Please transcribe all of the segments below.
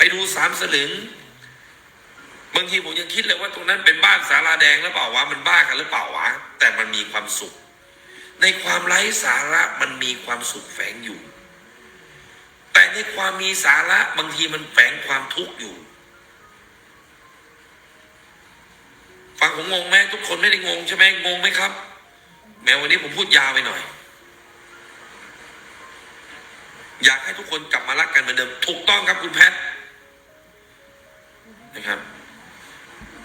ไปดูสามสลึงบางทีผมยังคิดเลยว่าตรงนั้นเป็นบ้านสาราแดงหรือเปล่าวะมันบ้ากันหรือเปล่าวะแต่มันมีความสุข ในความไร้สาระมันมีความสุขแฝงอยู่ แต่ในความมีสาระบางทีมันแฝงความทุกข์อยู่ฟังผมงงไหมทุกคนไม่ได้งงใช่ไหมงงไหมครับ แม้วันนี้ผมพูดยาวไปหน่อย อยากให้ทุกคนกลับมารักกันเหมือนเดิมถูกต้องครับคุณแพทย์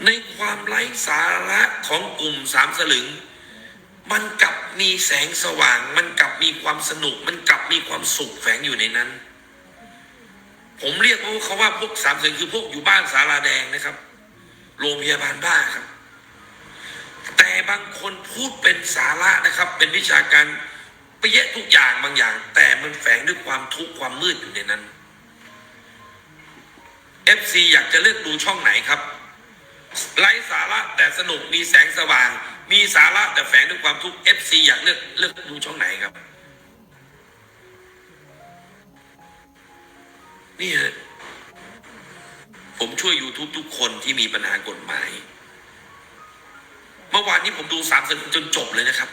ในความไร้สาระของกลุ่มสามสลึง มันกลับมีแสงสว่าง มันกลับมีความสนุก มันกลับมีความสุขแฝงอยู่ในนั้น ผมเรียกว่าเขาว่าพวกสามสลึงคือพวกอยู่บ้านสาราแดงนะครับโรงพยาบาลบ้าครับ แต่บางคนพูดเป็นสาระนะครับ เป็นวิชาการไปแยะทุกอย่างบางอย่าง แต่มันแฝงด้วยความทุกข์ความมืดอยู่ในนั้น FC อยากจะเลือกดูช่องไหนครับ ไร้สาระแต่สนุกมีแสงสว่าง มีสาระแต่แฝงด้วยความทุกข์ FC อยากเลือกเลือกดูช่องไหนครับ นี่ฮะผมช่วย YouTube ทุกคนที่มีปัญหากฎหมาย เมื่อวานนี้ผมดูสามสนจนจบเลยนะครับ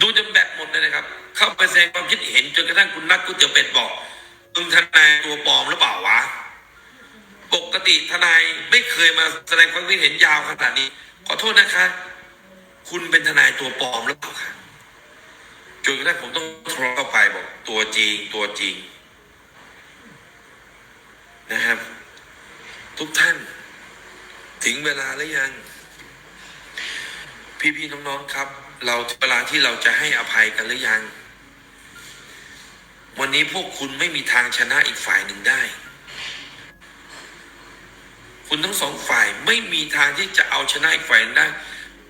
ดูจนแบตหมดเลยนะครับ เข้าไปแสดงความคิดเห็นจนกระทั่งคุณนัทกุเตี๋ยวเป็ดบอกมึงทนายตัวปลอมหรือเปล่าวะ ปกติทนายไม่เคยมาแสดงความคิดเห็นยาวขนาดนี้ ขอโทษนะคะ คุณเป็นทนายตัวปลอมหรือเปล่าคะจนกระทั่งผมต้องโทรเข้าไปบอกตัวจริงตัวจริง นะครับ ทุกท่าน ถึงเวลาหรือยัง พี่ๆน้องๆครับ เราเวลาที่เราจะให้อภัยกันหรือยัง วันนี้พวกคุณไม่มีทางชนะอีกฝ่ายหนึ่งได้ คุณทั้งสองฝ่ายไม่มีทางที่จะเอาชนะอีกฝ่ายได้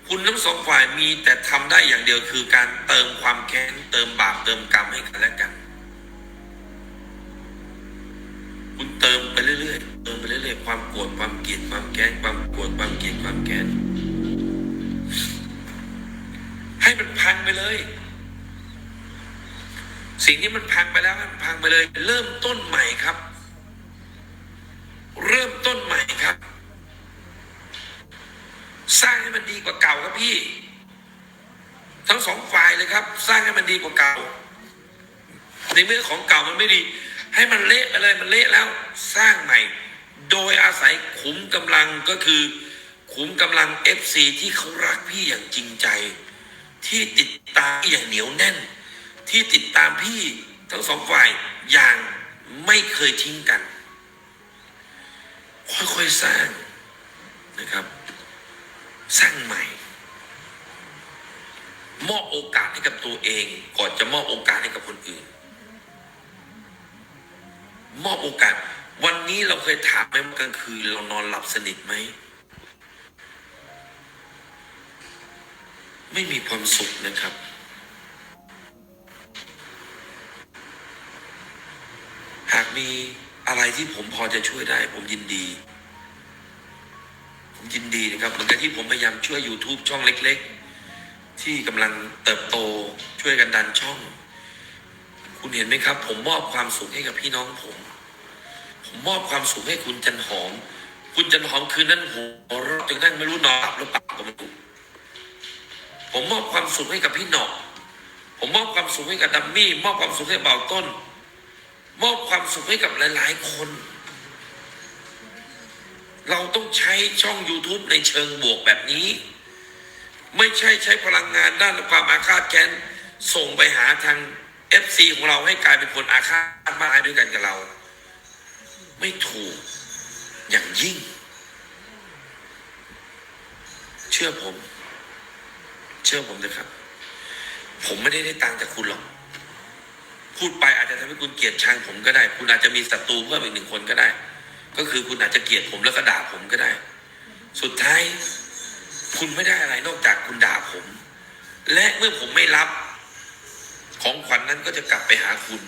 คุณทั้งสองฝ่ายมีแต่ทำได้อย่างเดียวคือการเติมความแค้นเติมบาปเติมกรรมให้กันและกัน คุณเติมไปเรื่อยๆเติมไปเรื่อยๆความโกรธความเกลียดความแค้นความโกรธความเกลียดความแค้นให้มันพังไปเลย สิ่งที่มันพังไปแล้วมันพังไปเลย เริ่มต้นใหม่ครับ เริ่มต้นใหม่ครับ สร้างให้มัน ดีกว่าเก่าครับพี่ ทั้งสองฝ่ายเลยครับ สร้างให้มันดีกว่าเก่า ในเมื่อของเก่ามันไม่ดี ให้มันเละไปเลยมันเละแล้วสร้างใหม่ โดยอาศัยขุมกำลังก็คือ ขุมกำลัง FC ที่เขารักพี่อย่างจริงใจ ที่ติดตามพี่อย่างเหนียวแน่น ที่ติดตามพี่ทั้งสองฝ่ายอย่างไม่เคยทิ้งกัน ค่อยๆสร้างนะครับ สร้างใหม่ มอบโอกาสให้กับตัวเอง ก่อนจะมอบโอกาสให้กับคนอื่น มอบโอกาส วันนี้เราเคยถามไหมว่ากลางคืนเรานอนหลับสนิทไหมไม่มีความสุขนะครับ หากมีอะไรที่ผมพอจะช่วยได้ ผมยินดี ยินดีนะครับเหมือนกับที่ผมพยายามช่วย YouTube ช่องเล็ก ๆ ที่กำลังเติบโตช่วยกันดันช่อง คุณเห็นไหมครับ ผมมอบความสุขให้กับพี่น้องผม ผมมอบความสุขให้คุณจันหอม คุณจันหอมคืนนั้นหัวเราะจนกระทั่งไม่รู้นอนหลับหรือเปล่าก็ไม่รู้ผมมอบความสุขให้กับพี่หนอกผมมอบความสุขให้กับดัมมี่ มอบความสุขให้เบาต้น มอบความสุขให้กับหลาย ๆ คน เราต้องใช้ช่อง YouTube ในเชิงบวกแบบนี้ ไม่ใช่ใช้พลังงานด้านความอาฆาตแค้นส่งไปหาทาง FC ของเราให้กลายเป็นคนอาฆาตมาร้าด้วยกันกับเรา ไม่ถูกอย่างยิ่ง เชื่อผม เชื่อผมนะครับ ผมไม่ได้ได้ตังจากคุณหรอกพูดไปอาจจะทำให้คุณเกลียดชังผมก็ได้ คุณอาจจะมีศัตรูเพิ่มอีกหนึ่งคนก็ได้ ก็คือคุณอาจจะเกลียดผมแล้วก็ด่าผมก็ได้ สุดท้าย คุณไม่ได้อะไรนอกจากคุณด่าผม และเมื่อผมไม่รับ ของขวัญนนั้นก็จะกลับไปหาคุณ